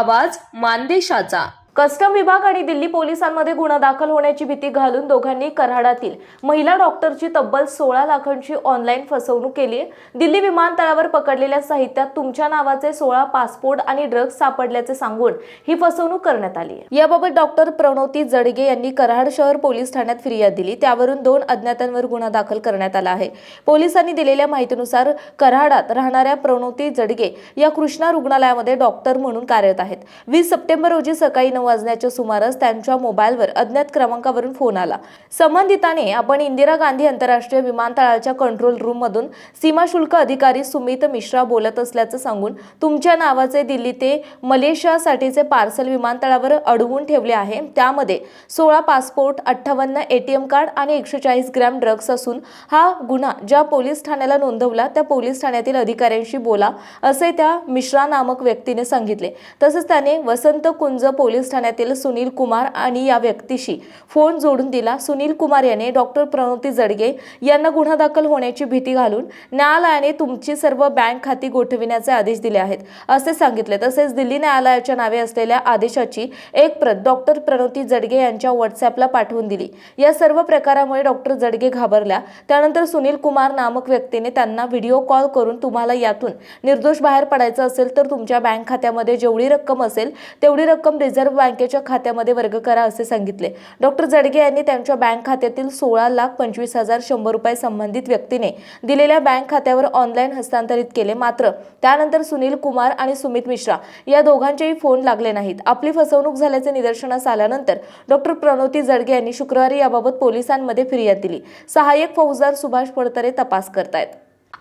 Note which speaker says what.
Speaker 1: आवाज मानदेशाचा.
Speaker 2: कस्टम विभाग आणि दिल्ली पोलिसांमध्ये गुन्हा दाखल होण्याची भीती घालून दोघांनी कराडातील महिला डॉक्टरची तब्बल सोळा लाखांची ऑनलाईन फसवणूक केली आहे. दिल्ली विमानतळावर पकडलेल्या साहित्यात तुमच्या नावाचे सोळा पासपोर्ट आणि ड्रग्ज सापडल्याचे सांगून ही फसवणूक करण्यात आली आहे. याबाबत डॉक्टर प्रणोती जडगे यांनी कराड शहर पोलीस ठाण्यात फिर्याद दिली. त्यावरून दोन अज्ञातांवर गुन्हा दाखल करण्यात आला आहे. पोलिसांनी दिलेल्या माहितीनुसार कराडात राहणाऱ्या प्रणोती जडगे या कृष्णा रुग्णालयामध्ये डॉक्टर म्हणून कार्यरत आहेत. वीस सप्टेंबर रोजी सकाळी नऊ वाजण्याच्या सुमारास त्यांच्या मोबाईलवर अज्ञात क्रमांकावरून फोन आला. संबंधिताने आपण इंदिरा गांधी आंतरराष्ट्रीय विमानतळाच्या कंट्रोल रूममधून सीमाशुल्क अधिकारी सुमित मिश्रा बोलत असल्याचं सांगून तुमच्या नावाचे दिल्ली ते मलेशियासाठीचे पार्सल विमानतळावर अडवून ठेवले आहे. त्यामध्ये सोळा पासपोर्ट अठ्ठावन्न एटीएम कार्ड आणि एकशे चाळीस ग्रॅम ड्रग्स असून हा गुन्हा ज्या पोलीस ठाण्याला नोंदवला त्या पोलीस ठाण्यातील अधिकाऱ्यांशी बोला असे त्या मिश्रा नामक व्यक्तीने सांगितले. तसंच त्याने वसंत कुंज पोलीस ठाण्यातील सुनील कुमार आणि या व्यक्तीशी फोन जोडून दिला. सुनील कुमार याने डॉक्टर प्रणोती जडगे यांना गुन्हा दाखल होण्याची भीती घालून न्यायालयाने तुमची सर्व बँक खाती गोठविण्याचे आदेश दिले आहेत. असे सांगितले. तसेच दिल्ली न्यायालयाच्या नावे असलेल्या आदेशाची एक प्रत डॉक्टर प्रणोती जडगे यांच्या व्हॉट्सअपला पाठवून दिली. या सर्व प्रकारामुळे डॉक्टर जडगे घाबरल्या. त्यानंतर सुनील कुमार नामक व्यक्तीने त्यांना व्हिडिओ कॉल करून तुम्हाला यातून निर्दोष बाहेर पडायचं असेल तर तुमच्या बँक खात्यामध्ये जेवढी रक्कम असेल तेवढी रक्कम रिझर्व्ह बँकेच्या खात्यामध्ये वर्ग करा असे सांगितले. डॉक्टर जडगे यांनी त्यांच्या बँक खात्यातील सोळा लाख पंचवीस हजार शंभर रुपये संबंधित व्यक्तीने दिलेल्या बँक खात्यावर ऑनलाईन हस्तांतरित केले. मात्र त्यानंतर सुनील कुमार आणि सुमित मिश्रा या दोघांचेही फोन लागले नाहीत. आपली फसवणूक झाल्याचे निदर्शनास आल्यानंतर डॉक्टर प्रणोती जडगे यांनी शुक्रवारी याबाबत पोलिसांमध्ये फिर्याद दिली. सहाय्यक फौजदार सुभाष पडतरे तपास करतायत.